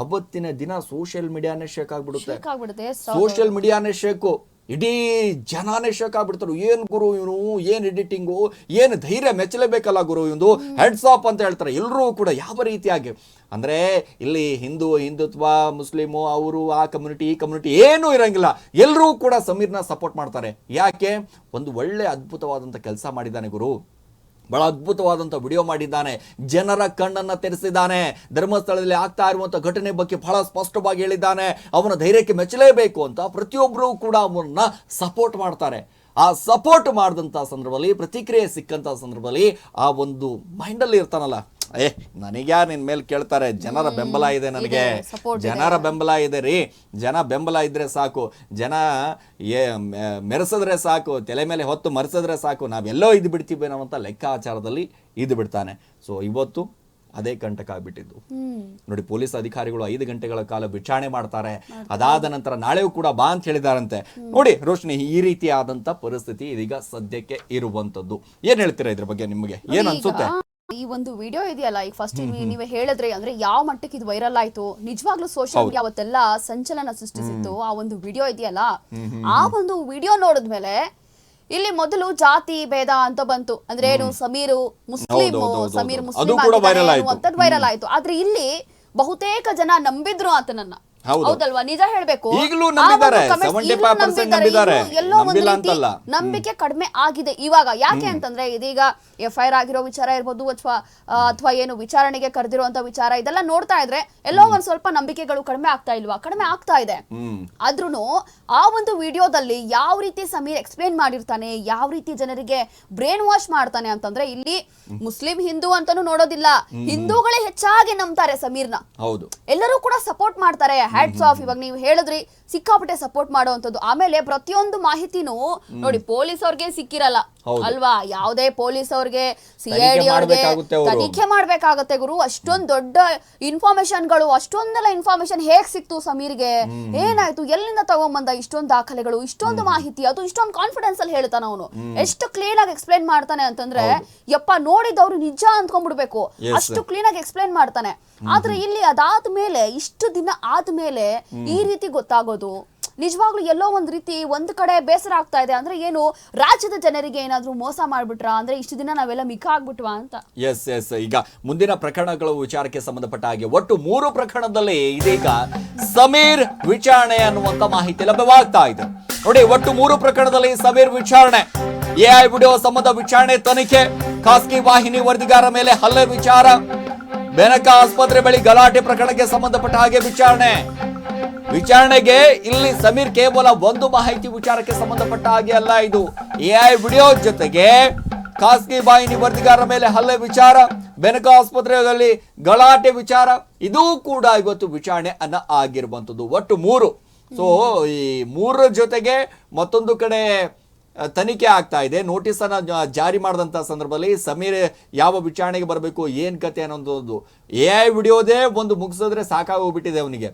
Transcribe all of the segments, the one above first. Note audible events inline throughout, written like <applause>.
ಅವತ್ತಿನ ದಿನ ಸೋಷಿಯಲ್ ಮೀಡಿಯಾನೇ ಶೇಕ್ ಆಗ್ಬಿಡುತ್ತೆ. ಸೋಷಿಯಲ್ ಮೀಡಿಯಾನೇ ಶೇಕು ಇಡೀ ಜನಾನೇ ಶೇಕ್ ಆಗ್ಬಿಡ್ತಾರೆ ಏನ್ ಗುರು ಇವನು? ಏನ್ ಎಡಿಟಿಂಗು ಏನ್ ಧೈರ್ಯ ಮೆಚ್ಚಲೇಬೇಕಲ್ಲ ಗುರು ಇವನು ಹೆಡ್ಸ್ ಆಫ್ ಅಂತ ಹೇಳ್ತಾರೆ. ಎಲ್ಲರೂ ಕೂಡ ಯಾವ ರೀತಿಯಾಗಿ? ಅಂದ್ರೆ ಇಲ್ಲಿ ಹಿಂದೂ ಹಿಂದುತ್ವ ಮುಸ್ಲಿಮು ಅವರು ಆ ಕಮ್ಯುನಿಟಿ ಈ ಕಮ್ಯುನಿಟಿ ಏನೂ ಇರಂಗಿಲ್ಲ. ಎಲ್ಲರೂ ಕೂಡ ಸಮೀರ್ನ ಸಪೋರ್ಟ್ ಮಾಡ್ತಾರೆ. ಯಾಕೆ? ಒಂದು ಒಳ್ಳೆ ಅದ್ಭುತವಾದಂಥ ಕೆಲಸ ಮಾಡಿದ್ದಾನೆ ಗುರು. ಬಹಳ ಅದ್ಭುತವಾದಂಥ ವಿಡಿಯೋ ಮಾಡಿದ್ದಾನೆ. ಜನರ ಕಣ್ಣನ್ನು ತೆರೆಸಿದ್ದಾನೆ. ಧರ್ಮಸ್ಥಳದಲ್ಲಿ ಆಗ್ತಾ ಇರುವಂಥ ಘಟನೆ ಬಗ್ಗೆ ಬಹಳ ಸ್ಪಷ್ಟವಾಗಿ ಹೇಳಿದ್ದಾನೆ. ಅವನ ಧೈರ್ಯಕ್ಕೆ ಮೆಚ್ಚಲೇಬೇಕು ಅಂತ ಪ್ರತಿಯೊಬ್ಬರೂ ಕೂಡ ಅವನ್ನ ಸಪೋರ್ಟ್ ಮಾಡ್ತಾರೆ. ಆ ಸಪೋರ್ಟ್ ಮಾಡಿದಂಥ ಸಂದರ್ಭದಲ್ಲಿ, ಪ್ರತಿಕ್ರಿಯೆ ಸಿಕ್ಕಂಥ ಸಂದರ್ಭದಲ್ಲಿ ಆ ಒಂದು ಮೈಂಡಲ್ಲಿ ಇರ್ತಾನಲ್ಲ. ಏ ನನಗ್ಯಾರು ನಿನ್ ಮೇಲೆ ಕೇಳ್ತಾರೆ ಜನರ ಬೆಂಬಲ ಇದೆ ನನಗೆ. ಜನರ ಬೆಂಬಲ ಇದೆ ರೀ. ಜನ ಬೆಂಬಲ ಇದ್ರೆ ಸಾಕು. ಜನ ಏ ಮೆರೆಸಿದ್ರೆ ಸಾಕು ತಲೆ ಮೇಲೆ ಹೊತ್ತು ಮರೆಸಿದ್ರೆ ಸಾಕು. ನಾವೆಲ್ಲೋ ಇದು ಬಿಡ್ತೀವಿ ಅಂತ ಲೆಕ್ಕಾಚಾರದಲ್ಲಿ ಇದು ಬಿಡ್ತಾನೆ. ಸೊ ಇವತ್ತು ಅದೇ ಕಂಟಕ ಆಗ್ಬಿಟ್ಟಿದ್ದು. ನೋಡಿ ಪೊಲೀಸ್ ಅಧಿಕಾರಿಗಳು ಐದು ಗಂಟೆಗಳ ಕಾಲ ವಿಚಾರಣೆ ಮಾಡ್ತಾರೆ. ಅದಾದ ನಂತರ ನಾಳೆಯೂ ಕೂಡ ಬಾ ಅಂತ ಹೇಳಿದಾರಂತೆ. ನೋಡಿ ರೋಶ್ನಿ ಈ ರೀತಿಯಾದಂತ ಪರಿಸ್ಥಿತಿ ಇದೀಗ ಸದ್ಯಕ್ಕೆ ಇರುವಂತದ್ದು. ಏನ್ ಹೇಳ್ತೀರಾ ಇದ್ರ ಬಗ್ಗೆ ನಿಮಗೆ? ಏನ್ ಅನ್ಸುತ್ತೆ? ಈ ಒಂದು ವಿಡಿಯೋ ಇದೆಯಲ್ಲ ಈಗ ಫಸ್ಟ್ ನೀವೇ ಹೇಳಿದ್ರೆ ಅಂದ್ರೆ ಯಾವ ಮಟ್ಟಕ್ಕೆ ಇದು ವೈರಲ್ ಆಯ್ತು ನಿಜವಾಗ್ಲೂ ಸೋಷಿಯಲ್ ಮೀಡಿಯಾ ಅವತ್ತೆಲ್ಲ ಸಂಚಲನ ಸೃಷ್ಟಿಸಿತ್ತು ಆ ಒಂದು ವಿಡಿಯೋ ಇದೆಯಲ್ಲ? ಆ ಒಂದು ವಿಡಿಯೋ ನೋಡಿದ್ಮೇಲೆ ಇಲ್ಲಿ ಮೊದಲು ಜಾತಿ ಭೇದ ಅಂತ ಬಂತು. ಅಂದ್ರೆ ಏನು? Sameer Muslim Sameer Muslim. ಅಂತದ್ ವೈರಲ್ ಆಯ್ತು. ಆದ್ರೆ ಇಲ್ಲಿ ಬಹುತೇಕ ಜನ ನಂಬಿದ್ರು ಆತನನ್ನ. ಹೌದಲ್ವಾ? ನಿಜ ಹೇಳ್ಬೇಕು. ಈಗಲೂ ನಂಬಿದ್ದಾರೆ. comments 75% ನಂಬಿದ್ದಾರೆ. ನಂಬಿದ್ದಾರೆ. ಎಲ್ಲೋ ಒಂದು ರೀತಿ. ನಂಬಿಕೆ ಕಡಿಮೆ ಆಗಿದೆ ಇವಾಗ. ಯಾಕೆ ಅಂತಂದ್ರೆ ಇದೀಗ ಎಫ್ ಐ ಆರ್ ಆಗಿರೋ ವಿಚಾರ ಇರ್ಬೋದು ಅಥವಾ ಅಥವಾ ಏನು ವಿಚಾರಣೆಗೆ ಕರೆದಿರುವಂತ ವಿಚಾರ ಇದೆಲ್ಲ ನೋಡ್ತಾ ಇದ್ರೆ ಎಲ್ಲೋ ಒಂದ್ ಸ್ವಲ್ಪ ನಂಬಿಕೆಗಳು ಕಡಿಮೆ ಆಗ್ತಾ ಇಲ್ವಾ? ಕಡಿಮೆ ಆಗ್ತಾ ಇದೆ. ಆದ್ರೂ ಆ ಒಂದು ವಿಡಿಯೋದಲ್ಲಿ ಯಾವ ರೀತಿ ಸಮೀರ್ ಎಕ್ಸ್ಪ್ಲೇನ್ ಮಾಡಿರ್ತಾನೆ ಯಾವ ರೀತಿ ಜನರಿಗೆ ಬ್ರೇನ್ ವಾಶ್ ಮಾಡ್ತಾನೆ ಅಂತಂದ್ರೆ ಇಲ್ಲಿ ಮುಸ್ಲಿಂ ಹಿಂದೂ ಅಂತಾನು ನೋಡೋದಿಲ್ಲ. ಹಿಂದೂಗಳೇ ಹೆಚ್ಚಾಗಿ ನಂಬ್ತಾರೆ ಸಮೀರ್ನ. ಹೌದು. ಎಲ್ಲರೂ ಕೂಡ ಸಪೋರ್ಟ್ ಮಾಡ್ತಾರೆ. ಹ್ಯಾಟ್ಸ್ ಆಫ್ ಇವಾಗ ನೀವು ಹೇಳಿದ್ರಿ ಸಿಕ್ಕಾಪಟ್ಟೆ ಸಪೋರ್ಟ್ ಮಾಡುವಂಥದ್ದು. ಆಮೇಲೆ ಪ್ರತಿಯೊಂದು ಮಾಹಿತಿನೂ ನೋಡಿ ಪೊಲೀಸ್ ಅವ್ರಿಗೆ ಸಿಕ್ಕಿರಲ್ಲ. ಅಲ್ವಾ? ಯಾವುದೇ ಪೊಲೀಸ್ ಅವ್ರಿಗೆ ಸಿ ಐ ಡಿ ಅವ್ರಿಗೆ ತನಿಖೆ ಮಾಡ್ಬೇಕಾಗತ್ತೆ ಗುರು. ಅಷ್ಟೊಂದ್ ದೊಡ್ಡ ಇನ್ಫಾರ್ಮೇಶನ್ಗಳು ಅಷ್ಟೊಂದೆಲ್ಲ ಇನ್ಫಾರ್ಮೇಶನ್ ಹೇಗ್ ಸಿಕ್ತು ಸಮೀರ್ಗೆ? ಏನಾಯ್ತು? ಎಲ್ಲಿಂದ ತಗೊಂಬಂದ ಇಷ್ಟೊಂದು ದಾಖಲೆಗಳು ಇಷ್ಟೊಂದು ಮಾಹಿತಿ ಅದು ಇಷ್ಟೊಂದು ಕಾನ್ಫಿಡೆನ್ಸ್ ಅಲ್ಲಿ ಹೇಳ್ತಾನ ಅವನು. ಎಷ್ಟು ಕ್ಲೀನ್ ಆಗಿ ಎಕ್ಸ್ಪ್ಲೈನ್ ಮಾಡ್ತಾನೆ ಅಂತಂದ್ರೆ ಯಪ್ಪ ನೋಡಿದವ್ರು ನಿಜ ಅಂದ್ಕೊಂಡ್ಬಿಡ್ಬೇಕು. ಅಷ್ಟು ಕ್ಲೀನ್ ಆಗಿ ಎಕ್ಸ್ಪ್ಲೈನ್ ಮಾಡ್ತಾನೆ. ಆದ್ರೆ ಇಲ್ಲಿ ಅದಾದ್ಮೇಲೆ ಇಷ್ಟು ದಿನ ಆದ್ಮೇಲೆ ಈ ರೀತಿ ಗೊತ್ತಾಗೋದು. ನಿಜವಾಗ್ಲೂ ಎಲ್ಲೋ ಒಂದ್ ರೀತಿ ಒಂದ್ ಕಡೆ ಬೇಸರ ಆಗ್ತಾ ಇದೆ. ಅಂದ್ರೆ ಏನು, ರಾಜ್ಯದ ಜನರಿಗೆ ಏನಾದರೂ ಮೋಸ ಮಾಡ್ಬಿಟ್ರ? ಅಂದ್ರೆ ಇಷ್ಟು ದಿನ ನಾವೆಲ್ಲ ಮಿಕ್ಕ ಆಗ್ಬಿಟ್ವ ಅಂತ. ಎಸ್ ಎಸ್ ಈಗ ಮುಂದಿನ ಪ್ರಕರಣಗಳ ವಿಚಾರಕ್ಕೆ ಸಂಬಂಧಪಟ್ಟ ಹಾಗೆ ಒಟ್ಟು ಮೂರು ಪ್ರಕರಣದಲ್ಲಿ ಇದೀಗ ಸಮೀರ್ ವಿಚಾರಣೆ ಅನ್ನುವಂತ ಮಾಹಿತಿ ಲಭ್ಯವಾಗ್ತಾ ಇದೆ. ನೋಡಿ, ಒಟ್ಟು ಮೂರು ಪ್ರಕರಣದಲ್ಲಿ ಸಮೀರ್ ವಿಚಾರಣೆ. ಎಐ ವಿಡಿಯೋ ಸಂಬಂಧ ವಿಚಾರಣೆ ತನಿಖೆ, ಖಾಸಗಿ ವಾಹಿನಿ ವರದಿಗಾರ ಮೇಲೆ ಹಲ್ಲೆ ವಿಚಾರ, ಬೆನಕ ಆಸ್ಪತ್ರೆ ಬಳಿ ಗಲಾಟೆ ಪ್ರಕರಣಕ್ಕೆ ಸಂಬಂಧಪಟ್ಟ ಹಾಗೆ ವಿಚಾರಣೆ. ವಿಚಾರಣೆಗೆ ಇಲ್ಲಿ ಸಮೀರ್ ಕೇವಲ ಒಂದು ಮಾಹಿತಿ ವಿಚಾರಕ್ಕೆ ಸಂಬಂಧಪಟ್ಟ ಹಾಗೆ ಅಲ್ಲ ಇದು. ಎಐ ವಿಡಿಯೋ ಜೊತೆಗೆ ಖಾಸಗಿ ವಾಹಿನಿ ವರದಿಗಾರರ ಮೇಲೆ ಹಲ್ಲೆ ವಿಚಾರ ಬೆನಕ ಆಸ್ಪತ್ರೆಯಲ್ಲಿ ಗಲಾಟೆ ವಿಚಾರ, ಇದೂ ಕೂಡ ಇವತ್ತು ವಿಚಾರಣೆ ಅನ್ನ ಆಗಿರುವಂಥದ್ದು. ಒಟ್ಟು ಮೂರು. ಸೊ ಈ ಮೂರರ ಜೊತೆಗೆ ಮತ್ತೊಂದು ಕಡೆ ತನಿಖೆ ಆಗ್ತಾ ಇದೆ. ನೋಟಿಸ್ ಅನ್ನ ಜಾರಿ ಮಾಡಿದಂತ ಸಂದರ್ಭದಲ್ಲಿ ಸಮೀರ್ ಯಾವ ವಿಚಾರಣೆಗೆ ಬರಬೇಕು ಏನ್ ಕತೆ ಅನ್ನೋದು ಎ ಐ ವಿಡಿಯೋದೇ ಒಂದು ಮುಗಿಸಿದ್ರೆ ಸಾಕಾಗೋಗ್ಬಿಟ್ಟಿದೆ ಅವನಿಗೆ.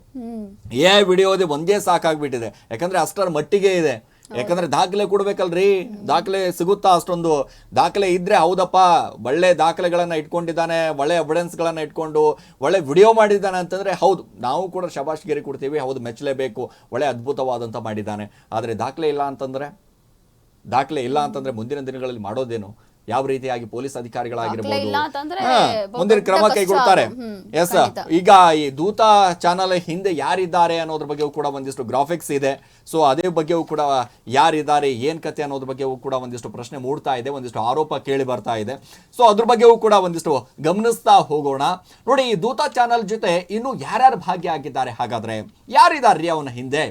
ಎ ಐ ವಿಡಿಯೋದೇ ಒಂದೇ ಸಾಕಾಗ್ಬಿಟ್ಟಿದೆ. ಯಾಕಂದ್ರೆ ಅಷ್ಟರ ಮಟ್ಟಿಗೆ ಇದೆ. ಯಾಕಂದ್ರೆ ದಾಖಲೆ ಕೊಡ್ಬೇಕಲ್ರಿ? ದಾಖಲೆ ಸಿಗುತ್ತಾ ಅಷ್ಟೊಂದು? ದಾಖಲೆ ಇದ್ರೆ ಹೌದಪ್ಪ ಒಳ್ಳೆ ದಾಖಲೆಗಳನ್ನ ಇಟ್ಕೊಂಡಿದ್ದಾನೆ ಒಳ್ಳೆ ಎವಿಡೆನ್ಸ್ ಗಳನ್ನ ಇಟ್ಕೊಂಡು ಒಳ್ಳೆ ವಿಡಿಯೋ ಮಾಡಿದ್ದಾನೆ ಅಂತಂದ್ರೆ ಹೌದು. ನಾವು ಕೂಡ ಶಬಾಷ್ಗಿರಿ ಕೊಡ್ತೀವಿ ಹೌದು ಮೆಚ್ಚಲೇಬೇಕು ಒಳ್ಳೆ ಅದ್ಭುತವಾದಂತ ಮಾಡಿದ್ದಾನೆ. ಆದ್ರೆ ದಾಖಲೆ ಇಲ್ಲ ಅಂತಂದ್ರೆ? ದಾಖಲೆ ಇಲ್ಲ ಅಂತಂದ್ರೆ ಮುಂದಿನ ದಿನಗಳಲ್ಲಿ ಮಾಡೋದೇನು? ಯಾವ ರೀತಿಯಾಗಿ ಪೊಲೀಸ್ ಅಧಿಕಾರಿಗಳಾಗಿರ್ಬೋದು? ಮುಂದಿನ ಕ್ರಮ ಕೈಗೊಳ್ತಾರೆ. ಎಸ್ ಈಗ ಈ ದೂತ ಚಾನಲ್ ಹಿಂದೆ ಯಾರಿದ್ದಾರೆ ಅನ್ನೋದ್ರ ಬಗ್ಗೆಯೂ ಕೂಡ ಒಂದಿಷ್ಟು ಗ್ರಾಫಿಕ್ಸ್ ಇದೆ. ಸೊ ಅದೇ ಬಗ್ಗೆಯೂ ಕೂಡ ಯಾರಿದ್ದಾರೆ ಏನ್ ಕತೆ ಅನ್ನೋದ್ರ ಬಗ್ಗೆಯೂ ಕೂಡ ಒಂದಿಷ್ಟು ಪ್ರಶ್ನೆ ಮೂಡ್ತಾ ಇದೆ ಒಂದಿಷ್ಟು ಆರೋಪ ಕೇಳಿ ಬರ್ತಾ ಇದೆ. ಸೊ ಅದ್ರ ಬಗ್ಗೆಯೂ ಕೂಡ ಒಂದಿಷ್ಟು ಗಮನಿಸ್ತಾ ಹೋಗೋಣ. ನೋಡಿ ಈ ದೂತ ಚಾನಲ್ ಜೊತೆ ಇನ್ನು ಯಾರ್ಯಾರು ಭಾಗಿಯಾಗಿದ್ದಾರೆ ಹಾಗಾದ್ರೆ? ಯಾರಿದಾರ್ರಿ ಅವನ ಹಿಂದೆ?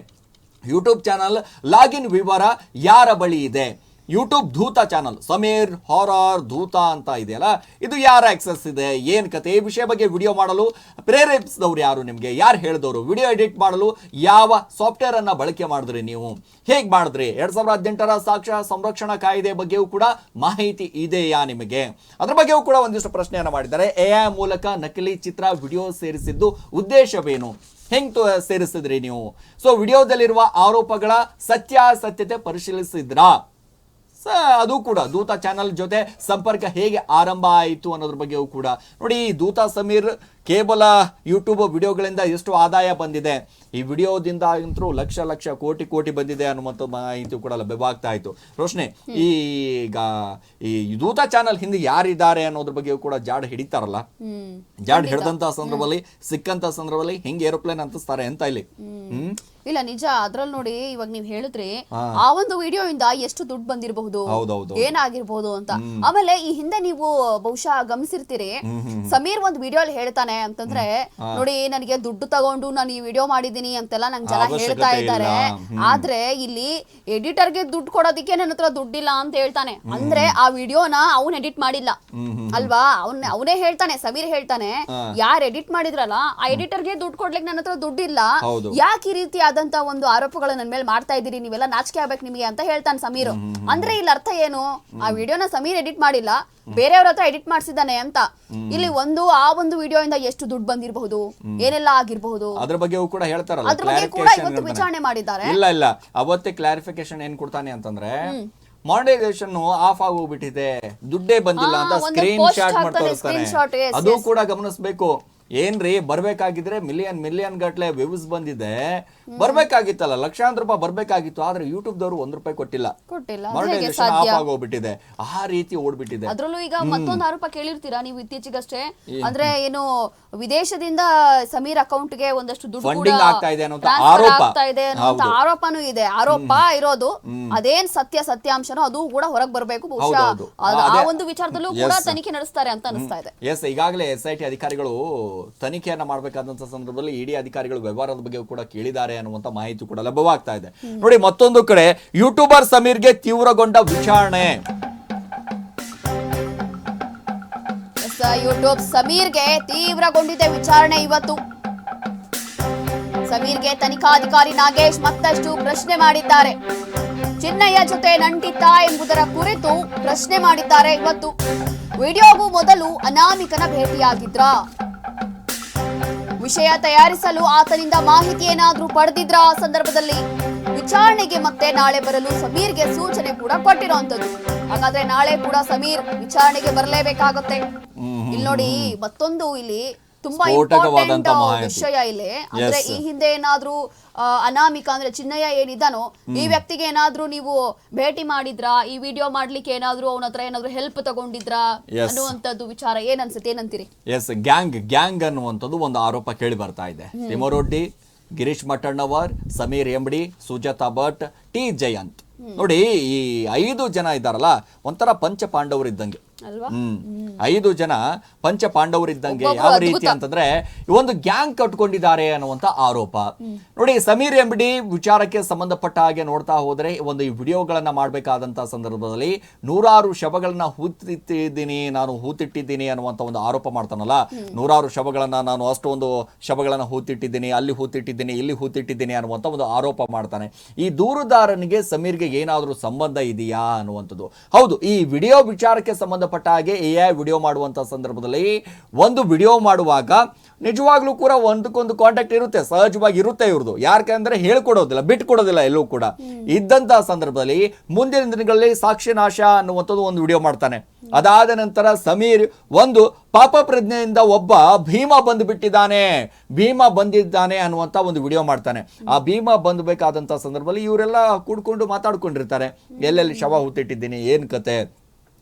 ಯೂಟ್ಯೂಬ್ ಚಾನಲ್ ಲಾಗಿನ್ ವಿವರ ಯಾರ ಬಳಿ ಇದೆ? YouTube Dhootha channel Sameer horror Dhootha ಅಂತ ಇದೆಯಲ್ಲ? ಇದು ಯಾರ ಆಕ್ಸೆಸ್ ಇದೆ? ಏನು ಕತೆ? ಈ ವಿಷಯ ಬಗ್ಗೆ ವಿಡಿಯೋ ಮಾಡಲು ಪ್ರೇರೇಪಿಸಿದವ್ರು ಯಾರು ನಿಮಗೆ? ಯಾರು ಹೇಳಿದವರು? ವಿಡಿಯೋ ಎಡಿಟ್ ಮಾಡಲು ಯಾವ ಸಾಫ್ಟ್ವೇರ್ ಅನ್ನ ಬಳಕೆ ಮಾಡಿದ್ರಿ ನೀವು? ಹೇಗೆ ಮಾಡಿದ್ರಿ? ಎರಡ್ ಸಾವಿರದ ಹದಿನೆಂಟರ ಸಾಕ್ಷ್ಯ ಸಂರಕ್ಷಣಾ ಕಾಯ್ದೆ ಬಗ್ಗೆಯೂ ಕೂಡ ಮಾಹಿತಿ ಇದೆಯಾ ನಿಮಗೆ? ಅದ್ರ ಬಗ್ಗೆಯೂ ಕೂಡ ಒಂದಿಷ್ಟು ಪ್ರಶ್ನೆಯನ್ನು ಮಾಡಿದ್ದಾರೆ. ಎಐ ಮೂಲಕ ನಕಲಿ ಚಿತ್ರ ವಿಡಿಯೋ ಸೇರಿಸಿದ್ದು ಉದ್ದೇಶವೇನು? ಹೆಂಗೆ ಸೇರಿಸಿದ್ರಿ ನೀವು? ಸೊ ವಿಡಿಯೋದಲ್ಲಿರುವ ಆರೋಪಗಳ ಸತ್ಯಾಸತ್ಯತೆ ಪರಿಶೀಲಿಸಿದ್ರಾ? ಅದು ಕೂಡ ದೂತ ಚಾನಲ್ ಜೊತೆ ಸಂಪರ್ಕ ಹೇಗೆ ಆರಂಭ ಆಯಿತು ಅನ್ನೋದ್ರ ಬಗ್ಗೆಯೂ ಕೂಡ. ನೋಡಿ, ದೂತ ಸಮೀರ್ ಕೇವಲ ಯೂಟ್ಯೂಬ್ ವಿಡಿಯೋಗಳಿಂದ ಎಷ್ಟು ಆದಾಯ ಬಂದಿದೆ? ಈ ವಿಡಿಯೋದಿಂದ ಅಂತೂ ಲಕ್ಷ ಲಕ್ಷ ಕೋಟಿ ಕೋಟಿ ಬಂದಿದೆ ಅನ್ನುವಂಥ ಮಾಹಿತಿ ಕೂಡ ಲಭ್ಯವಾಗ್ತಾ ಇತ್ತು. ರೋಶ್ನಿ ಈಗ ಈ ದೂತ ಚಾನಲ್ ಹಿಂದೆ ಯಾರಿದ್ದಾರೆ ಅನ್ನೋದ್ರ ಬಗ್ಗೆ ಕೂಡ ಜಾಡ್ ಹಿಡಿತಾರಲ್ಲ? ಜಾಡ್ ಹಿಡಿದಂತ ಸಂದರ್ಭದಲ್ಲಿ ಸಿಕ್ಕಂತ ಸಂದರ್ಭದಲ್ಲಿ ಹೆಂಗೆ ಏರೋಪ್ಲೇನ್ ಅಂತಿಸ್ತಾರೆ ಅಂತ ಇಲ್ಲಿ. ಹ್ಮ್. ಇಲ್ಲ ನಿಜ ಅದ್ರಲ್ಲಿ ನೋಡಿ ಇವಾಗ ನೀವ್ ಹೇಳಿದ್ರಿ ಆ ಒಂದು ವಿಡಿಯೋ ಇಂದ ಎಷ್ಟು ದುಡ್ಡು ಬಂದಿರಬಹುದು ಏನಾಗಿರ್ಬಹುದು ಅಂತ. ಆಮೇಲೆ ಈ ಹಿಂದೆ ನೀವು ಬಹುಶಃ ಗಮನಿಸಿರ್ತೀರಿ ಸಮೀರ್ ಒಂದ್ ವಿಡಿಯೋ ಅಲ್ಲಿ ಹೇಳ್ತಾನೆ ಅಂತಂದ್ರೆ ನೋಡಿ ನನಗೆ ದುಡ್ಡು ತಗೊಂಡು ನಾನು ಈ ವಿಡಿಯೋ ಮಾಡಿದೀನಿ ಅಂತೆಲ್ಲ ನಂಗೆ ಜನ ಹೇಳ್ತಾ ಇದ್ದಾರೆ. ಆದ್ರೆ ಇಲ್ಲಿ ಎಡಿಟರ್ಗೆ ದುಡ್ಡು ಕೊಡೋದಕ್ಕೆ ನನ್ನ ಹತ್ರ ದುಡ್ಡಿಲ್ಲ ಅಂತ ಹೇಳ್ತಾನೆ. ಅಂದ್ರೆ ಆ ವಿಡಿಯೋನ ಅವನ್ ಎಡಿಟ್ ಮಾಡಿಲ್ಲ. ಅಲ್ವಾ? ಅವ್ನ್ ಅವನೇ ಹೇಳ್ತಾನೆ ಸಮೀರ್ ಹೇಳ್ತಾನೆ ಯಾರ್ ಎಡಿಟ್ ಮಾಡಿದ್ರಲ್ಲ ಆ ಎಡಿಟರ್ಗೆ ದುಡ್ಡು ಕೊಡ್ಲಿಕ್ಕೆ ನನ್ನ ಹತ್ರ ದುಡ್ಡಿಲ್ಲ. ಯಾಕೆ ಈ ರೀತಿ ಆದಂತ ಒಂದು ಆರೋಪಗಳು ನನ್ನ ಮೇಲೆ ಮಾಡ್ತಾ ಇದ್ದೀರಿ? ನೀವೆಲ್ಲ ನಾಚಿಕೆ ಆಗ್ಬೇಕು ನಿಮಗೆ ಅಂತ ಹೇಳ್ತಾನೆ ಸಮೀರ್. ಅಂದ್ರೆ ಇಲ್ಲಿ ಅರ್ಥ ಏನು? ಆ ವಿಡಿಯೋನ ಸಮೀರ್ ಎಡಿಟ್ ಮಾಡಿಲ್ಲ. ಬೇರೆಯವ್ರ ಹತ್ರ ಎಡಿಟ್ ಮಾಡಿಸಿದ್ದಾನೆ ಅಂತ. ಇಲ್ಲಿ ಒಂದು ಆ ಒಂದು ವಿಡಿಯೋ ಇಂದ ಎಷ್ಟು ದುಡ್ಡು ಬಂದಿರಬಹುದು? ಏನೆಲ್ಲ ಆಗಿರಬಹುದು? ಅದ್ರ ಬಗ್ಗೆಯೂ ಕೂಡ ಹೇಳ್ತಾರಲ್ಲ ಅದ್ರ ಬಗ್ಗೆ ಕೂಡ clarification ಇವತ್ತು ಹೇಳ್ತಾನೆ. ವಿಚಾರಣೆ ಮಾಡಿದ್ದಾರೆ. ಇಲ್ಲ ಇಲ್ಲ. ಅವತ್ತೇ ಕ್ಲಾರಿಫಿಕೇಶನ್ ಏನ್ ಕೊಡ್ತಾನೆ ಅಂತಂದ್ರೆ ಮಾನಿಟೈಸೇಷನ್ ಆಫ್ ಆಗೋಗ್ಬಿಟ್ಟಿದೆ. ದುಡ್ಡೇ ಬಂದಿಲ್ಲ ಆ, ಅಂತ ಒಂದು ಸ್ಕ್ರೀನ್ post ಶಾಟ್ ಮಾಡ್ತಾರೆ ಮಾಡ್ತಾ screenshot, yes, ಅದು ಕೂಡ ಗಮನಿಸಬೇಕು. ಏನ್ರಿ ಬರ್ಬೇಕಾಗಿದ್ರೆ ಮಿಲಿಯನ್ ಮಿಲಿಯನ್ ಗಟ್ಲೆ ವ್ಯೂಸ್ ಬಂದಿದೆ. ಬರ್ಬೇಕಾಗಿತ್ತಲ್ಲ ಲಕ್ಷಾಂತರ ರೂಪಾಯಿ ಬರ್ಬೇಕಾಗಿತ್ತು ಆದ್ರೆ ಯೂಟ್ಯೂಬ್ ದವರು ಒಂದ್ ರೂಪಾಯಿ ಕೊಟ್ಟಿಲ್ಲ. ಕೊಟ್ಟಿಲ್ಲ. ಮಾನಿಟೈಸೇಷನ್ ಆಫ್ ಆಗೋಗ್ಬಿಟ್ಟಿದೆ. ಆ ರೀತಿ ಓಡ್ಬಿಟ್ಟಿದೆ. ಅದ್ರಲ್ಲೂ ಈಗ ಮತ್ತೊಂದು ಆರೋಪ ಕೇಳಿರ್ತೀರಾ ನೀವು ಇತ್ತೀಚೆಗಷ್ಟೇ? ಅಂದ್ರೆ ಏನು ವಿದೇಶದಿಂದ ಸಮೀರ್ ಅಕೌಂಟ್ಗೆ ಒಂದಷ್ಟು ದುಡ್ಡು ಆಗ್ತಾ ಇದೆ ಆರೋಪ. ಆಗ್ತಾ. ಆರೋಪನೂ ಇದೆ. ಆರೋಪ ಇರೋದು ಅದೇನ್ ಸತ್ಯ ಸತ್ಯಾಂಶನೋ ಅದು ಕೂಡ ಹೊರಗೆ ಬರಬೇಕು. ಬಹುಶಃ ಆ ಒಂದು ವಿಚಾರದಲ್ಲೂ ಕೂಡ ತನಿಖೆ ನಡೆಸ್ತಾರೆ ಅಂತ ಅನಿಸ್ತಾ ಇದೆ. ಎಸ್ ಈಗಾಗಲೇ ಎಸ್ ಐ ಟಿ ಅಧಿಕಾರಿಗಳು ತನಿಖೆಯನ್ನ ಮಾಡಬೇಕಾದಂತ ಸಂದರ್ಭದಲ್ಲಿ ಇಡಿ ಅಧಿಕಾರಿಗಳು ವ್ಯವಹಾರದ ಬಗ್ಗೆ ಕೂಡ ಕೇಳಿದ್ದಾರೆ ಅನ್ನುವಂತ ಮಾಹಿತಿ ಕೂಡ ಲಭ್ಯವಾಗ್ತಾ ಇದೆ. ನೋಡಿ, ಮತ್ತೊಂದು ಕಡೆ ಯೂಟ್ಯೂಬರ್ ಸಮೀರ್ಗೆ ತೀವ್ರಗೊಂಡ ವಿಚಾರಣೆ. ಯೂಟ್ಯೂಬ್ ಸಮೀರ್ಗೆ ತೀವ್ರಗೊಂಡಿದೆ ವಿಚಾರಣೆ ಇವತ್ತು. ಸಮೀರ್ಗೆ ತನಿಖಾಧಿಕಾರಿ ನಾಗೇಶ್ ಮತ್ತಷ್ಟು ಪ್ರಶ್ನೆ ಮಾಡಿದ್ದಾರೆ. ಚಿನ್ನಯ್ಯ ಜೊತೆ ನಂಟಿತ್ತಾ ಎಂಬುದರ ಕುರಿತು ಪ್ರಶ್ನೆ ಮಾಡಿದ್ದಾರೆ ಇವತ್ತು. ವಿಡಿಯೋಗೂ ಮೊದಲು ಅನಾಮಿಕನ ಭೇಟಿಯಾಗಿದ್ರ? ವಿಷಯ ತಯಾರಿಸಲು ಆತನಿಂದ ಮಾಹಿತಿ ಏನಾದ್ರೂ ಪಡೆದಿದ್ರ ಆ ಸಂದರ್ಭದಲ್ಲಿ? ವಿಚಾರಣೆಗೆ ಮತ್ತೆ ನಾಳೆ ಬರಲು ಸಮೀರ್ಗೆ ಸೂಚನೆ ಕೂಡ ಕೊಟ್ಟಿರುವಂತದ್ದು ಹಾಗಾದ್ರೆ ನಾಳೆ ಕೂಡ ಸಮೀರ್ ವಿಚಾರಣೆಗೆ ಬರಲೇಬೇಕಾಗುತ್ತೆ. ಇಲ್ಲಿ ನೋಡಿ ಮತ್ತೊಂದು ಇಲ್ಲಿ ತುಂಬಾ ಇಂಪಾರ್ಟೆಂಟ್. ವಿಷಯ ಇಲ್ಲಿ. ಅಂದ್ರೆ ಈ ಹಿಂದೆ ಏನಾದ್ರೂ ಅನಾಮಿಕ ಅಂದ್ರೆ ಚಿನ್ನಯ್ಯ ಏನಿದ್ದಾನೋ ಈ ವ್ಯಕ್ತಿಗೆ ಏನಾದ್ರೂ ನೀವು ಭೇಟಿ ಮಾಡಿದ್ರಾ? ಈ ವಿಡಿಯೋ ಮಾಡ್ಲಿಕ್ಕೆ ಏನಾದ್ರೂ ಅವನ ಹತ್ರ ಏನಾದ್ರೂ ಹೆಲ್ಪ್ ತಗೊಂಡಿದ್ರಾ. ಅನ್ನುವಂಥದ್ದು ವಿಚಾರ. ಏನ್ ಅನ್ಸುತ್ತೆ ಏನಂತೀರಿ? ಎಸ್ ಗ್ಯಾಂಗ್ ಗ್ಯಾಂಗ್ ಅನ್ನುವಂಥದ್ದು ಒಂದು ಆರೋಪ ಕೇಳಿ ಬರ್ತಾ ಇದೆ. Thimarodi Girish Mattannavar Sameer MD Sujatha Bhat T Jayanth. ನೋಡಿ ಈ ಐದು ಜನ ಇದ್ದಾರಲ್ಲ ಒಂಥರ ಪಂಚ ಪಾಂಡವರಿದ್ದಂಗೆ ಅಲ್ವಾ ಹ್ಮ್ ಐದು ಜನ ಪಂಚ ಪಾಂಡವರಿದ್ದಂಗೆ ಯಾವ ರೀತಿ ಅಂತಂದ್ರೆ ಒಂದು ಗ್ಯಾಂಗ್ ಕಟ್ಕೊಂಡಿದ್ದಾರೆ ಅನ್ನುವಂತ ಆರೋಪ. ನೋಡಿ ಸಮೀರ್ ಎಂಬಿಡಿ ವಿಚಾರಕ್ಕೆ ಸಂಬಂಧಪಟ್ಟ ಹಾಗೆ ನೋಡ್ತಾ ಹೋದ್ರೆ ಒಂದು ಈ ವಿಡಿಯೋಗಳನ್ನ ಮಾಡಬೇಕಾದಂತ ಸಂದರ್ಭದಲ್ಲಿ ನೂರಾರು ಶವಗಳನ್ನ ಹೂತಿಟ್ಟಿದ್ದೀನಿ ನಾನು ಹೂತಿಟ್ಟಿದ್ದೀನಿ ಅನ್ನುವಂತ ಒಂದು ಆರೋಪ ಮಾಡ್ತಾನಲ್ಲ. ನೂರಾರು ಶವಗಳನ್ನ ನಾನು ಅಷ್ಟೊಂದು ಶವಗಳನ್ನ ಹೂತಿಟ್ಟಿದ್ದೀನಿ ಅಲ್ಲಿ ಹೂತಿಟ್ಟಿದ್ದೀನಿ ಇಲ್ಲಿ ಹೂತಿಟ್ಟಿದ್ದೀನಿ ಅನ್ನುವಂತ ಒಂದು ಆರೋಪ ಮಾಡ್ತಾನೆ. ಈ ದೂರುದಾರನಿಗೆ ಸಮೀರ್ಗೆ ಏನಾದರೂ ಸಂಬಂಧ ಇದೆಯಾ ಅನ್ನುವಂಥದ್ದು. ಹೌದು ಈ ವಿಡಿಯೋ ವಿಚಾರಕ್ಕೆ ಸಂಬಂಧಪಟ್ಟ ಹಾಗೆ ಎ ಐ ವಿಡಿಯೋ ಮಾಡುವಂಥ ಸಂದರ್ಭದಲ್ಲಿ ಒಂದು ವಿಡಿಯೋ ಮಾಡುವಾಗ ನಿಜವಾಗ್ಲೂ ಕೂಡ ಒಂದಕ್ಕೊಂದು ಕಾಂಟ್ಯಾಕ್ಟ್ ಇರುತ್ತೆ, ಸಹಜವಾಗಿ ಇರುತ್ತೆ ಇವ್ರದ್ದು ಅಂದರೆ ಹೇಳ್ಕೊಡೋದಿಲ್ಲ, ಬಿಟ್ಕೊಡೋದಿಲ್ಲ ಎಲ್ಲೂ ಕೂಡ. ಇದ್ದಂಥ ಸಂದರ್ಭದಲ್ಲಿ ಮುಂದಿನ ದಿನಗಳಲ್ಲಿ ಸಾಕ್ಷಿ ನಾಶ ಅನ್ನುವಂಥದ್ದು ಒಂದು ವಿಡಿಯೋ ಮಾಡ್ತಾನೆ. ಅದಾದ ನಂತರ ಸಮೀರ್ ಒಂದು ಪಾಪ ಪ್ರಜ್ಞೆಯಿಂದ ಒಬ್ಬ ಭೀಮ ಬಂದು ಬಿಟ್ಟಿದ್ದಾನೆ ಭೀಮ ಬಂದಿದ್ದಾನೆ ಅನ್ನುವಂಥ ಒಂದು ವಿಡಿಯೋ ಮಾಡ್ತಾನೆ. ಆ ಭೀಮ ಬಂದಬೇಕಾದಂಥ ಸಂದರ್ಭದಲ್ಲಿ ಇವರೆಲ್ಲ ಕೂಡ್ಕೊಂಡು ಮಾತಾಡ್ಕೊಂಡಿರ್ತಾರೆ. ಎಲ್ಲೆಲ್ಲಿ ಶವ ಹುತ್ತಿಟ್ಟಿದ್ದೀನಿ ಏನು ಕತೆ?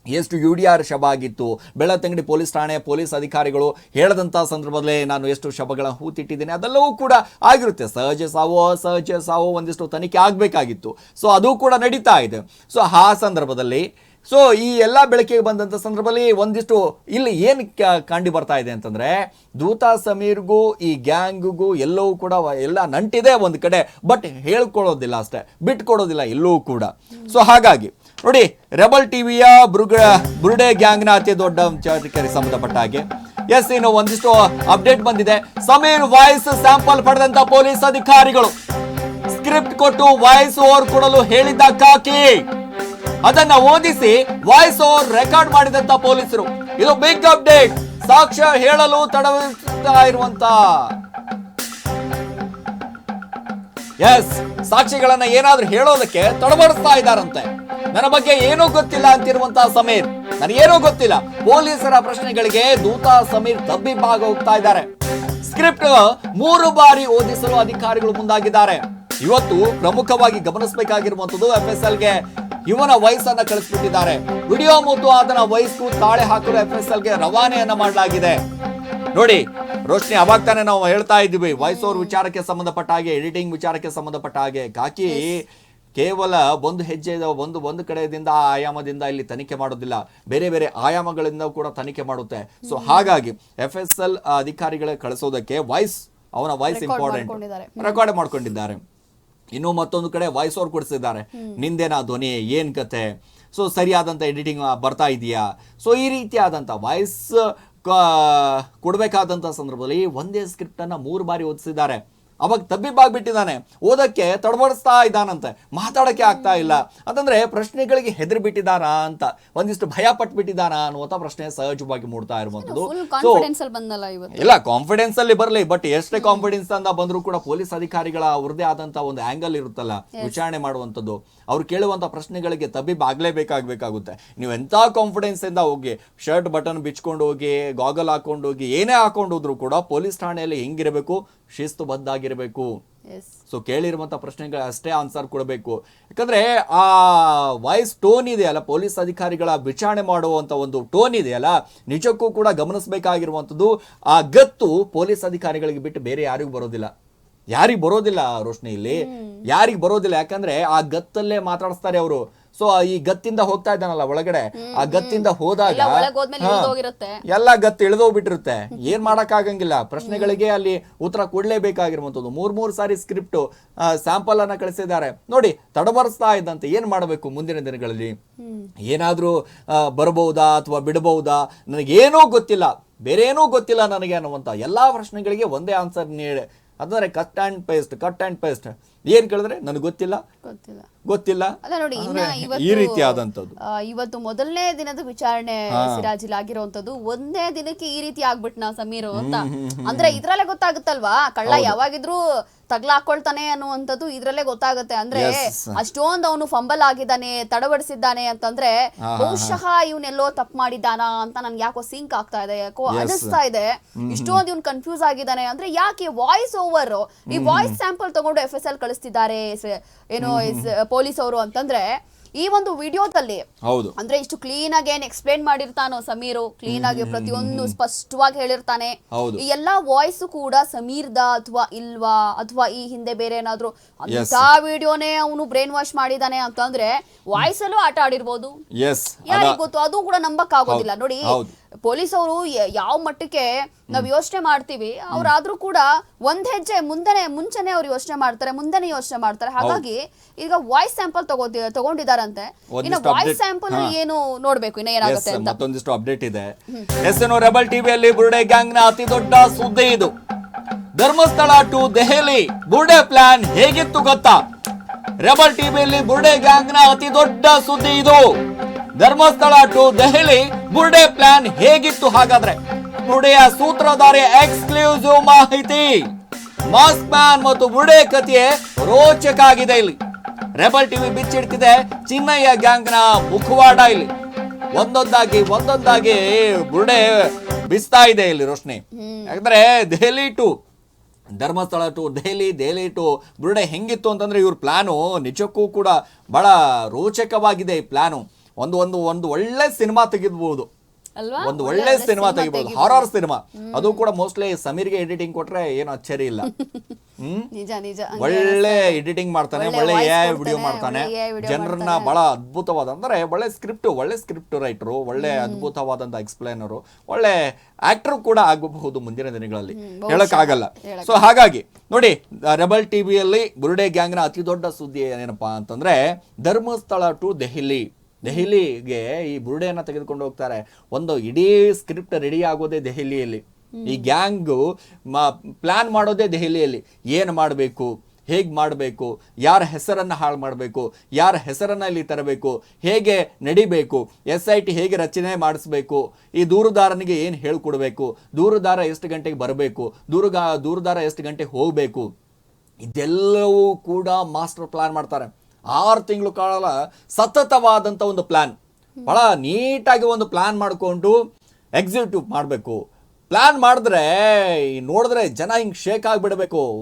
ಎಷ್ಟು ಯು ಡಿ ಆರ್ ಶವ ಆಗಿತ್ತು ಬೆಳತಂಗಡಿ ಪೊಲೀಸ್ ಠಾಣೆ ಪೊಲೀಸ್ ಅಧಿಕಾರಿಗಳು ಹೇಳದಂತಹ ಸಂದರ್ಭದಲ್ಲೇ ನಾನು ಎಷ್ಟು ಶಬಗಳ ಹೂತಿಟ್ಟಿದ್ದೇನೆ. ಅದೆಲ್ಲವೂ ಕೂಡ ಆಗಿರುತ್ತೆ. ಸಹಜ ಸಾವು, ಅಸಹಜ ಸಾವು ಒಂದಿಷ್ಟು ತನಿಖೆ ಆಗಬೇಕಾಗಿತ್ತು. ಸೊ, ಅದು ಕೂಡ ನಡೀತಾ ಇದೆ. ಸೊ, ಆ ಸಂದರ್ಭದಲ್ಲಿ, ಸೊ, ಈ ಎಲ್ಲ ಬೆಳಕಿಗೆ ಬಂದಂಥ ಸಂದರ್ಭದಲ್ಲಿ ಒಂದಿಷ್ಟು ಇಲ್ಲಿ ಏನು ಕಂಡು ಬರ್ತಾ ಇದೆ ಅಂತಂದ್ರೆ, ದೂತ ಸಮೀರ್ಗೂ, ಈ ಗ್ಯಾಂಗ್ಗೂ ಎಲ್ಲವೂ ಕೂಡ ಎಲ್ಲ ನಂಟಿದೆ ಒಂದು ಕಡೆ. ಬಟ್ ಹೇಳ್ಕೊಳ್ಳೋದಿಲ್ಲ ಅಷ್ಟೇ. ಬಿಟ್ಕೊಡೋದಿಲ್ಲ ಎಲ್ಲವೂ ಕೂಡ. ಸೊ, ಹಾಗಾಗಿ ನೋಡಿ, ರೆಬಲ್ ಟಿವಿಯ ಬುರುಗ, ಬುರುಡೆ ಗ್ಯಾಂಗ್ನ ಅತಿ ದೊಡ್ಡ ವಿಚಾರಕ್ಕೆ ಸಂಬಂಧಪಟ್ಟ ಹಾಗೆ. ಎಸ್ ಇನ್ನು ಒಂದಿಷ್ಟು ಅಪ್ಡೇಟ್ ಬಂದಿದೆ. ಸಮೀರ್ ವಾಯ್ಸ್ ಸ್ಯಾಂಪಲ್ ಪಡೆದಂತ ಪೊಲೀಸ್ ಅಧಿಕಾರಿಗಳು. ಸ್ಕ್ರಿಪ್ಟ್ ಕೊಟ್ಟು ವಾಯ್ಸ್ ಓವರ್ ಕೊಡಲು ಹೇಳಿದ್ದ ಕಾಕಿ. ಅದನ್ನ ಓದಿಸಿ ವಾಯ್ಸ್ ಓವರ್ ರೆಕಾರ್ಡ್ ಮಾಡಿದಂತ ಪೊಲೀಸರು. ಇದು ಬಿಗ್ ಅಪ್ಡೇಟ್ ಸಾಕ್ಷ್ಯ ಹೇಳಲು ತಡವಿಸ್ತಾ ಇರುವಂತ. ಎಸ್ ಸಾಕ್ಷಿಗಳನ್ನ ಏನಾದ್ರೂ ಹೇಳೋದಕ್ಕೆ ತಡಬಡಿಸ್ತಾ ಇದ್ದಾರಂತೆ. ನನ್ನ ಬಗ್ಗೆ ಏನೂ ಗೊತ್ತಿಲ್ಲ ಅಂತಿರುವಂತಹ ಸಮೀರ್. ನನಗೇನೂ ಗೊತ್ತಿಲ್ಲ. ಪೊಲೀಸರ ಪ್ರಶ್ನೆಗಳಿಗೆ ದೂತ ಸಮೀರ್ ತಬ್ಬಿಬ್ಬಾಗ ಹೋಗ್ತಾ ಇದ್ದಾರೆ. ಸ್ಕ್ರಿಪ್ಟ್ ಮೂರು ಬಾರಿ ಓದಿಸಲು ಅಧಿಕಾರಿಗಳು ಮುಂದಾಗಿದ್ದಾರೆ. ಇವತ್ತು ಪ್ರಮುಖವಾಗಿ ಗಮನಿಸಬೇಕಾಗಿರುವಂತದ್ದು ಎಫ್ ಎಸ್ ಎಲ್ಗೆ ಇವನ ವಯಸ್ಸನ್ನ ಕಳಿಸ್ಬಿಟ್ಟಿದ್ದಾರೆ. ವಿಡಿಯೋ ಮತ್ತು ಅದನ್ನ ವಯಸ್ಸು ತಾಳೆ ಹಾಕಲು ಎಫ್ ಎಸ್ ಎಲ್ಗೆ ರವಾನೆಯನ್ನ ಮಾಡಲಾಗಿದೆ. ನೋಡಿ, ರೋಶ್ನಿ ಅವಾಗ ತಾನೇ ನಾವು ಹೇಳ್ತಾ ಇದ್ವಿ ವಯಸ್ಸೋರ್ ವಿಚಾರಕ್ಕೆ ಸಂಬಂಧಪಟ್ಟ ಹಾಗೆ, ಎಡಿಟಿಂಗ್ ವಿಚಾರಕ್ಕೆ ಸಂಬಂಧಪಟ್ಟ ಹಾಗೆ. ಕಾಕಿ ಕೇವಲ ಒಂದು ಹೆಜ್ಜೆ ಒಂದು ಒಂದು ಕಡೆಯಿಂದ ಆ ಆಯಾಮದಿಂದ ಇಲ್ಲಿ ತನಿಖೆ ಮಾಡೋದಿಲ್ಲ. ಬೇರೆ ಬೇರೆ ಆಯಾಮಗಳಿಂದ ಕೂಡ ತನಿಖೆ ಮಾಡುತ್ತೆ. ಸೊ ಹಾಗಾಗಿ ಎಫ್ ಎಸ್ ಎಲ್ ಅಧಿಕಾರಿಗಳ ಕಳಿಸೋದಕ್ಕೆ ವಾಯ್ಸ್ ಅವನ ವಾಯ್ಸ್ ಇಂಪಾರ್ಟೆಂಟ್ ರೆಕಾರ್ಡ್ ಮಾಡ್ಕೊಂಡಿದ್ದಾರೆ. ಇನ್ನು ಮತ್ತೊಂದು ಕಡೆ ವಾಯ್ಸ್ ಅವ್ರು ಕೊಡಿಸಿದ್ದಾರೆ. ನಿಂದೇನಾ ಧ್ವನಿ ಏನ್ ಕತೆ? ಸೊ ಸರಿಯಾದಂತ ಎಡಿಟಿಂಗ್ ಬರ್ತಾ ಇದೆಯಾ? ಸೊ ಈ ರೀತಿಯಾದಂತ ವಾಯ್ಸ್ ಕೊಡಬೇಕಾದಂತ ಸಂದರ್ಭದಲ್ಲಿ ಒಂದೇ ಸ್ಕ್ರಿಪ್ಟ್ ಅನ್ನ ಮೂರು ಬಾರಿ ಓದಿಸಿದ್ದಾರೆ. ಅವಾಗ ತಬ್ಬಿಬ್ಬಾಗ್ಬಿಟ್ಟಿದ್ದಾನೆ. ಓದಕ್ಕೆ ತಡಬಡಿಸ್ತಾ ಇದ್ದಾನಂತೆ. ಮಾತಾಡಕ್ಕೆ ಆಗ್ತಾ ಇಲ್ಲ. ಅಂತಂದ್ರೆ ಪ್ರಶ್ನೆಗಳಿಗೆ ಹೆದರಿ ಬಿಟ್ಟಿದಾನಾ ಅಂತ. ಒಂದಿಷ್ಟು ಭಯ ಪಟ್ಬಿಟ್ಟಿದಾನಾ ಅನ್ನುವಂಥ ಪ್ರಶ್ನೆ ಸಹಜವಾಗಿ ಮೂಡ್ತಾ ಇರುವಂಥದ್ದು. ಸೊ ಇಲ್ಲ ಕಾನ್ಫಿಡೆನ್ಸ್ ಅಲ್ಲಿ ಬರಲಿ ಬಟ್ ಎಷ್ಟೇ ಕಾನ್ಫಿಡೆನ್ಸ್ ಅಂತ ಬಂದರೂ ಕೂಡ ಪೊಲೀಸ್ ಅಧಿಕಾರಿಗಳ ಅವ್ರದೇ ಆದಂತ ಒಂದು ಆಂಗಲ್ ಇರುತ್ತಲ್ಲ ವಿಚಾರಣೆ ಮಾಡುವಂತದ್ದು ಅವ್ರು ಕೇಳುವಂತ ಪ್ರಶ್ನೆಗಳಿಗೆ ತಬ್ಬಿಬ್ ಆಗ್ಲೇಬೇಕಾಗ್ಬೇಕಾಗುತ್ತೆ ನೀವು ಎಂಥ ಕಾನ್ಫಿಡೆನ್ಸ್ ಇಂದ ಹೋಗಿ ಶರ್ಟ್ ಬಟನ್ ಬಿಚ್ಕೊಂಡು ಹೋಗಿ ಗಾಗಲ್ ಹಾಕೊಂಡು ಹೋಗಿ ಏನೇ ಹಾಕೊಂಡು ಹೋದ್ರು ಕೂಡ ಪೊಲೀಸ್ ಠಾಣೆಯಲ್ಲಿ ಹೆಂಗಿರಬೇಕು? ಶಿಸ್ತುಬದ್ಧಾಗಿರಬೇಕು ಎಸ್ ಸೊ ಕೇಳಿರುವಂತ ಪ್ರಶ್ನೆಗೆ ಅಷ್ಟೇ ಆನ್ಸರ್ ಕೊಡಬೇಕು. ಯಾಕಂದ್ರೆ ಆ ವಾಯ್ಸ್ ಟೋನ್ ಇದೆಯಲ್ಲ ಪೊಲೀಸ್ ಅಧಿಕಾರಿಗಳ ವಿಚಾರಣೆ ಮಾಡುವಂತ ಒಂದು ಟೋನ್ ಇದೆಯಲ್ಲ ನಿಜಕ್ಕೂ ಕೂಡ ಗಮನಿಸಬೇಕಾಗಿರುವಂತದ್ದು ಆ ಗತ್ತು ಪೊಲೀಸ್ ಅಧಿಕಾರಿಗಳಿಗೆ ಬಿಟ್ಟು ಬೇರೆ ಯಾರಿಗೂ ಬರೋದಿಲ್ಲ. ಯಾರಿಗ್ ಬರೋದಿಲ್ಲ ರೋಶ್ನಿ ಇಲ್ಲಿ. ಯಾರಿಗ್ ಬರೋದಿಲ್ಲ ಯಾಕಂದ್ರೆ ಆ ಗತ್ತಲ್ಲೇ ಮಾತಾಡಿಸ್ತಾರೆ ಅವರು. ಸೊ ಈ ಗತ್ತಿಂದ ಹೋಗ್ತಾ ಇದ್ದಾನಲ್ಲ ಒಳಗಡೆ ಆ ಗತ್ತಿಂದ ಹೋದಾಗ ಎಲ್ಲ ಗತ್ತು ಇಳಿದೋಗ್ಬಿಟ್ಟಿರುತ್ತೆ. ಏನ್ ಮಾಡಕ್ ಆಗಂಗಿಲ್ಲ ಪ್ರಶ್ನೆಗಳಿಗೆ ಅಲ್ಲಿ ಉತ್ತರ ಕೊಡ್ಲೇಬೇಕಾಗಿರುವಂತದ್ದು ಮೂರ್ ಮೂರ್ ಸಾರಿ ಸ್ಕ್ರಿಪ್ಟ್ ಸ್ಯಾಂಪಲ್ ಅನ್ನ ಕಳಿಸಿದ್ದಾರೆ. ನೋಡಿ ತಡಬರಿಸ್ತಾ ಇದ್ದಂತೆ ಏನ್ ಮಾಡಬೇಕು ಮುಂದಿನ ದಿನಗಳಲ್ಲಿ? ಏನಾದ್ರೂ ಬರಬಹುದಾ ಅಥವಾ ಬಿಡಬಹುದಾ? ನನಗೇನೂ ಗೊತ್ತಿಲ್ಲ. ಬೇರೆ ಏನೂ ಗೊತ್ತಿಲ್ಲ ನನಗೆ ಅನ್ನುವಂತ ಎಲ್ಲಾ ಪ್ರಶ್ನೆಗಳಿಗೆ ಒಂದೇ ಆನ್ಸರ್ ನೀಡಿ ಅಂದ್ರೆ cut and paste cut and paste ಏನ್ ಕೇಳಿದ್ರೆ ನನಗೆ ಗೊತ್ತಿಲ್ಲ. ಗೊತ್ತಿಲ್ಲ. ಗೊತ್ತಿಲ್ಲ. ನೋಡಿ ಇನ್ನ ಇವತ್ತು ಈ ರೀತಿ ಆದಂತದ್ದು ಇವತ್ತು ಮೊದಲನೇ ದಿನದ ವಿಚಾರಣೆ ಸಿರಾಜಿಲ್ ಆಗಿರುವಂತದ್ದು ಒಂದೇ ದಿನಕ್ಕೆ ಈ ರೀತಿ ಆಗ್ಬಿಟ್ನಾ ಸಮೀರ್ ಅಂತ. ಅಂದ್ರೆ ಇದ್ರಲ್ಲೇ ಗೊತ್ತಾಗುತ್ತಲ್ವಾ? ಕಳ್ಳ ಯಾವಾಗಿದ್ರು ತಗ್ಲ ಹಾಕೊಳ್ತಾನೆ ಅನ್ನುವಂಥದ್ದು ಇದ್ರಲ್ಲೇ ಗೊತ್ತಾಗುತ್ತೆ. ಅಂದ್ರೆ. ಅಷ್ಟೊಂದು ಅವನು ಫಂಬಲ್ ಆಗಿದ್ದಾನೆ ತಡವಡಿಸಿದ್ದಾನೆ ಅಂತಂದ್ರೆ ಬಹುಶಃ ಇವನೆಲ್ಲೋ ತಪ್ಪು ಮಾಡಿದ್ದಾನ ಅಂತ ನನ್ಗೆ ಯಾಕೋ ಸಿಂಕ್ ಆಗ್ತಾ ಇದೆ ಯಾಕೋ ಅನಿಸ್ತಾ ಇದೆ. ಇಷ್ಟೊಂದು ಇವ್ನು ಕನ್ಫ್ಯೂಸ್ ಆಗಿದ್ದಾನೆ. ಅಂದ್ರೆ ಯಾಕೆ ವಾಯ್ಸ್ ಓವರ್ ಈ ವಾಯ್ಸ್ ಸ್ಯಾಂಪಲ್ ತಗೊಂಡು ಎಫ್ ಎಸ್ ಎಲ್ ಕಳಿಸ್ತಿದ್ದಾರೆ ಏನು ಪೊಲೀಸ್ ಅವರು ಅಂತಂದ್ರೆ ಈ ಒಂದು ವಿಡಿಯೋದಲ್ಲಿ ಹೌದು. ಅಂದ್ರೆ ಇಷ್ಟು ಕ್ಲೀನ್ ಆಗಿ ಏನ್ ಎಕ್ಸ್ಪ್ಲೇನ್ ಮಾಡಿರ್ತಾನೋ ಸಮೀರ್ ಕ್ಲೀನ್ ಆಗಿ ಪ್ರತಿಯೊಂದು ಸ್ಪಷ್ಟವಾಗಿ ಹೇಳಿರ್ತಾನೆ. ಈ ಎಲ್ಲಾ ವಾಯ್ಸ್ ಕೂಡ ಸಮೀರ್ದ ಅಥವಾ ಇಲ್ವಾ ಅಥವಾ ಈ ಹಿಂದೆ ಬೇರೆ ಏನಾದ್ರು. ಅಂತ ವಿಡಿಯೋನೇ ಅವನು ಬ್ರೈನ್ ವಾಶ್ ಮಾಡಿದಾನೆ ಅಂತಂದ್ರೆ ವಾಯ್ಸ್ ಅಲ್ಲೂ ಆಟ ಆಡಿರ್ಬೋದು. ಯಾರಿಗ್ ಗೊತ್ತು? ಅದು ಕೂಡ ನಂಬಕ್ ಆಗೋದಿಲ್ಲ ನೋಡಿ. ಪೊಲೀಸ್ ಅವರು ಯಾವ ಮಟ್ಟಕ್ಕೆ ನಾವು ಯೋಚನೆ ಮಾಡ್ತೀವಿ ಅವ್ರಾದ್ರೂ ಕೂಡ ಒಂದ್ ಹೆಜ್ಜೆ ಮುಂದೆನೆ ಮುಂಚೆನೆ ಅವ್ರು ಯೋಚನೆ ಮಾಡ್ತಾರೆ ಮುಂದೆನೆ ಯೋಚನೆ ಮಾಡ್ತಾರೆ. ಹಾಗಾಗಿ ಈಗ ವಾಯ್ಸ್ ಸ್ಯಾಂಪಲ್ ತಗೋತಿ ತಗೊಂಡಿದಾರಂತೆ. ಇನ್ನು ವಾಯ್ಸ್ ಸ್ಯಾಂಪಲ್ ಏನು ನೋಡ್ಬೇಕು ಇನ್ನ ಏನಾಗುತ್ತೆ ಅಂತ. ಮತ್ತೊಂದಿಷ್ಟು ಅಪ್ಡೇಟ್ ಇದೆ. ಎಸ್ ಎನ್ ರೆಬಲ್ ಟಿವಿಯಲ್ಲಿ ಬುರ್ಡೆ ಗ್ಯಾಂಗ್ನ ಅತಿ ದೊಡ್ಡ ಸುದ್ದಿ ಇದು. ಧರ್ಮಸ್ಥಳ ಟು ದೆಹಲಿ ಬುರ್ಡೆ ಪ್ಲಾನ್ ಹೇಗಿತ್ತು ಗೊತ್ತಾ? ರೆಬಲ್ ಟಿವಿಯಲ್ಲಿ ಬುರ್ಡೆ ಗ್ಯಾಂಗ್ನ ಅತಿ ದೊಡ್ಡ ಸುದ್ದಿ ಇದು. ಧರ್ಮಸ್ಥಳ ಟು ದೆಹಲಿ ಬುರ್ಡೆ ಪ್ಲಾನ್ ಹೇಗಿತ್ತು ಹಾಗಾದ್ರೆ? ಬುರ್ಡೆಯ ಸೂತ್ರಧಾರಿ ಎಕ್ಸ್ಕ್ಲೂಸಿವ್ ಮಾಹಿತಿ. ಮಾಸ್ಕ್ ಮ್ಯಾನ್ ಮತ್ತು ಬುರ್ಡೆ ಕಥೆ ರೋಚಕ ಆಗಿದೆ ಇಲ್ಲಿ. ರೆಬಲ್ ಟಿವಿ ಬಿಚ್ಚಿಡ್ತಿದೆ ಚಿನ್ನಯ್ಯ ಗ್ಯಾಂಗ್ನ ಮುಖವಾಡ ಇಲ್ಲಿ. ಒಂದೊಂದಾಗಿ ಒಂದೊಂದಾಗಿ ಬುರ್ಡೆ ಬಿಸ್ತಾ ಇದೆ ಇಲ್ಲಿ ರೋಶ್ನಿ. ಯಾಕಂದ್ರೆ Delhi to, Dharmasthala to Delhi Delhi to ಬುರ್ಡೆ ಹೆಂಗಿತ್ತು ಅಂತಂದ್ರೆ ಇವ್ರ ಪ್ಲಾನು ನಿಜಕ್ಕೂ ಕೂಡ ಬಹಳ ರೋಚಕವಾಗಿದೆ ಈ ಪ್ಲಾನು. ಒಂದು ಒಂದು ಒಂದು ಒಳ್ಳೆ ಸಿನಿಮಾ ತೆಗಿಬಹುದು ಒಂದು ಒಳ್ಳೆ ಸಿನಿಮಾ ತೆಗಿಬಹುದು ಹಾರರ್ ಸಿನಿಮಾ. ಅದು ಕೂಡ ಮೋಸ್ಟ್ಲಿ ಸಮೀರ್ಗೆ ಎಡಿಟಿಂಗ್ ಕೊಟ್ರೆ ಏನು ಅಚ್ಚರಿ ಇಲ್ಲ. <laughs> ಹ್ಮ್? ಒಳ್ಳೆ ಎಡಿಟಿಂಗ್ ಮಾಡ್ತಾನೆ ಒಳ್ಳೆ ಎ ವಿಡಿಯೋ ಮಾಡ್ತಾನೆ. ಜನರನ್ನ ಬಹಳ ಅದ್ಭುತವಾದ ಅಂದ್ರೆ ಒಳ್ಳೆ ಸ್ಕ್ರಿಪ್ಟ್ ಒಳ್ಳೆ ಸ್ಕ್ರಿಪ್ಟ್ ರೈಟರು ಒಳ್ಳೆ ಅದ್ಭುತವಾದಂತ ಎಕ್ಸ್ಪ್ಲೇನರು ಒಳ್ಳೆ ಆಕ್ಟರ್ ಕೂಡ ಆಗಬಹುದು ಮುಂದಿನ ದಿನಗಳಲ್ಲಿ. ಹೇಳಕ್ಕಾಗಲ್ಲ. ಸೊ ಹಾಗಾಗಿ ನೋಡಿ ರೆಬಲ್ ಟಿವಿಯಲ್ಲಿ ಬುರುಡೆ ಗ್ಯಾಂಗ್ನ ಅತಿ ದೊಡ್ಡ ಸುದ್ದಿ ಏನಪ್ಪಾ ಅಂತಂದ್ರೆ ಧರ್ಮಸ್ಥಳ ಟು ದೆಹಲಿ. ದೆಹಲಿಗೆ ಈ ಬುರುಡೆಯನ್ನು ತೆಗೆದುಕೊಂಡು ಹೋಗ್ತಾರೆ. ಒಂದು ಇಡೀ ಸ್ಕ್ರಿಪ್ಟ್ ರೆಡಿ ಆಗೋದೇ ದೆಹಲಿಯಲ್ಲಿ. ಈ ಗ್ಯಾಂಗು ಪ್ಲಾನ್ ಮಾಡೋದೇ ದೆಹಲಿಯಲ್ಲಿ. ಏನು ಮಾಡಬೇಕು? ಹೇಗೆ ಮಾಡಬೇಕು? ಯಾರ ಹೆಸರನ್ನು ಹಾಳು ಮಾಡಬೇಕು? ಯಾರ ಹೆಸರನ್ನು ಇಲ್ಲಿ ತರಬೇಕು? ಹೇಗೆ ನಡಿಬೇಕು? ಎಸ್ ಐ ಟಿ ಹೇಗೆ ರಚನೆ ಮಾಡಿಸ್ಬೇಕು? ಈ ದೂರುದಾರನಿಗೆ ಏನು ಹೇಳ್ಕೊಡ್ಬೇಕು? ದೂರುದಾರ ಎಷ್ಟು ಗಂಟೆಗೆ ಬರಬೇಕು? ದೂರುಗಾ ದೂರುದಾರ ಎಷ್ಟು ಗಂಟೆಗೆ ಹೋಗಬೇಕು? ಇದೆಲ್ಲವೂ ಕೂಡ ಮಾಸ್ಟರ್ ಪ್ಲಾನ್ ಮಾಡ್ತಾರೆ. ಆರು ತಿಂಗಳು ಕಾಲ ಸತತವಾದಂಥ ಒಂದು ಪ್ಲ್ಯಾನ್ ಭಾಳ ನೀಟಾಗಿ ಒಂದು ಪ್ಲ್ಯಾನ್ ಮಾಡಿಕೊಂಡು ಎಕ್ಸಿಕ್ಯೂಟಿವ್ ಮಾಡಬೇಕು. ಪ್ಲ್ಯಾನ್ ಮಾಡಿದ್ರೆ ನೋಡಿದ್ರೆ ಜನ ಹಿಂಗೆ ಶೇಕ್ ಆಗಿಬಿಡಬೇಕು.